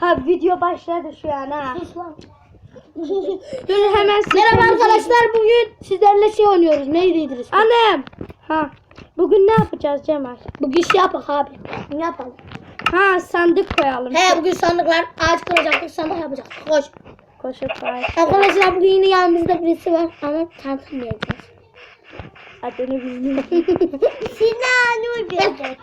Ha video başladı şu an ha. Dur hemen Merhaba arkadaşlar bugün sizlerle şey oynuyoruz. Neydi ismi? Annem. Ha. Bugün ne yapacağız Cemal? Bugün şey yapak abi. Ne yapalım? Ha sandık koyalım. He bugün sandıklar ağaç kıracaktık sandık yapacaktık. Koş. Koşup. Arkadaşlar bugün yine yanımızda birisi var ama tanıtmayacağız. Adını bilmiyorum. Sinan Uybek.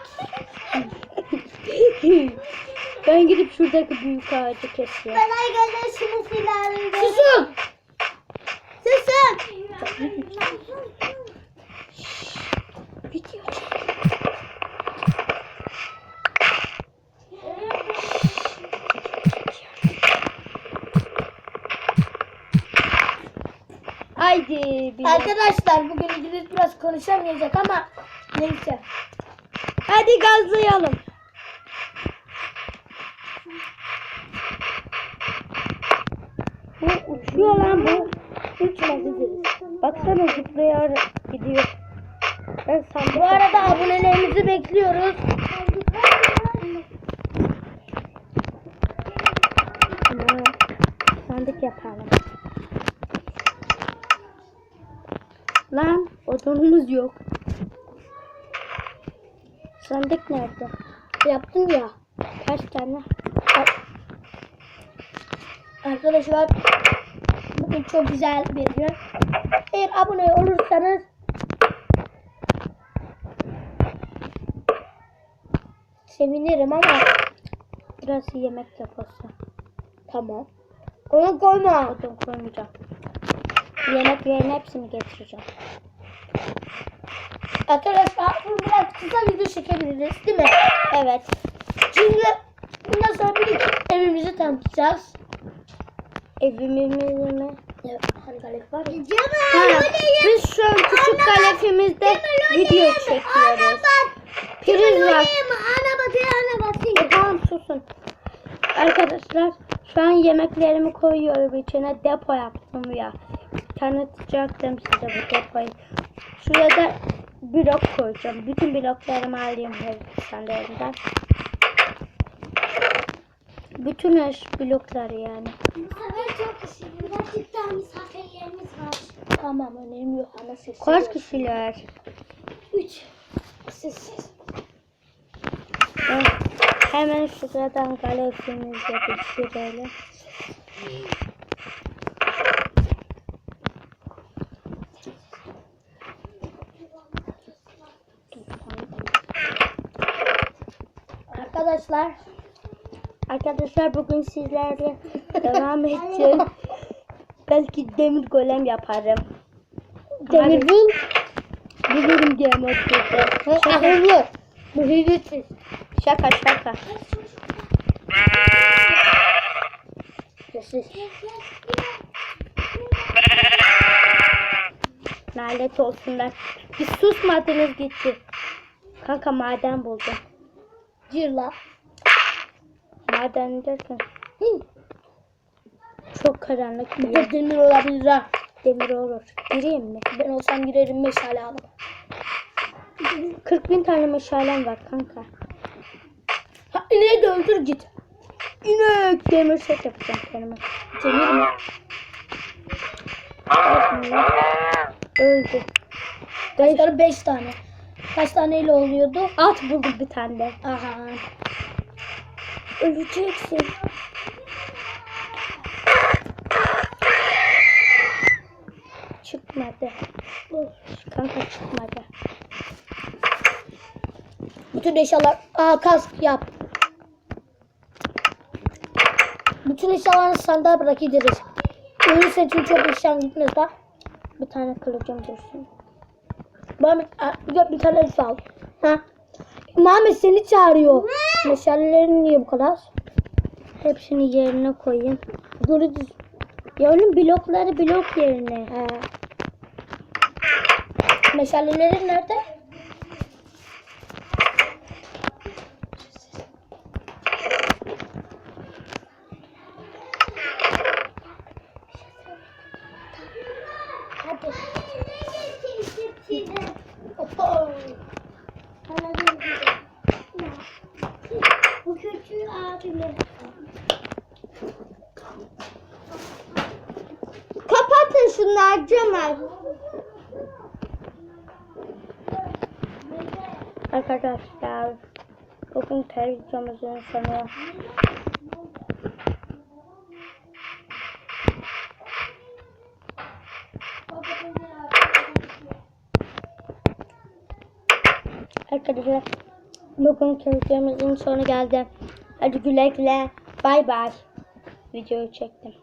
ben gidip şuradaki büyük ağacı kesiyorum. arkadaşım Sinan Uybek. Susun. Susun. Video Haydi. bir- Arkadaşlar bugün İdris biraz konuşamayacak ama neyse. Hadi gazlayalım. Bu uçuyor lan bu. Uçmaz İdris. Baksana zıplıyor gidiyor. Ben sandık Bu arada abonelerimizi bekliyoruz. Lan odunumuz yok. Sandık nerede? Yaptım ya. Kaç tane? Arkadaşlar bugün çok güzel bir gün. Eğer abone olursanız sevinirim ama Burası yemek deposu. tamam. Onu koyma. Odun koymayacağım. Yemeklerin hepsini getireceğim. Arkadaşlar bunu biraz kısa video çekebiliriz değil mi? Evet. Çünkü bundan sonra bir iki evimizi tanıtacağız. Evimizi mi? Evet, galip var ya. Ha, biz şu an küçük kalefimizde video çekiyoruz. Priz var. E, tamam susun. Arkadaşlar şu an yemeklerimi koyuyorum içine depo yaptım ya. Tanıtacaktım size bu depoyu. Şuraya da blok koyacağım. Bütün bloklarımı alayım her sandalyeden. Bütün eş blokları yani. Sefer çok kişi. Gerçekten misafirlerimiz var. Tamam önemli yok ana sesi. Kaç kişiler? Üç. Sessiz. Ben hemen şuradan kalefimizi pişirelim. Arkadaşlar Arkadaşlar bugün sizlerle devam edeceğiz. Belki demir golem yaparım. demir bul. Bilirim. Ahırlı. Bu hizmetsiz. Şaka şaka. Lanet olsunlar. Bir susmadınız gitti. Kanka maden buldum. Cirla. Maden derken Hı. çok karanlık yer. Burada demir olabilir ha. Demir olur. Gireyim mi? Ben olsam girerim meşale alıp. 40 bin tane meşalem var kanka. Ha ineği de öldür git. İnek demir set yapacağım kendime. Demir mi? Öldü. Kaçları beş tane. Kaç taneyle oluyordu? At buldum bir tane de. Aha. Öleceksin. Çıkmadı. Kanka çıkmadı. Bütün eşyalar. Aa kask yap. Bütün eşyalarını sandığa bırak gideriz. Ölürsen için çok eşyan gitmez bak. Bir tane kılıcım dursun. Aa, bir, bir tane elif al. Ha. Muhammed seni çağırıyor. Meşalelerin niye bu kadar? Hepsini yerine koyayım. Böyle düz. Ya oğlum blokları blok yerine. He. Meşalelerin nerede? Kapatın şunları Cemal. Arkadaşlar bugün televizyonumuzun sonu. Arkadaşlar bugün televizyonumuzun sonu geldi. Hadi güle güle. Bay bay. Videoyu çektim.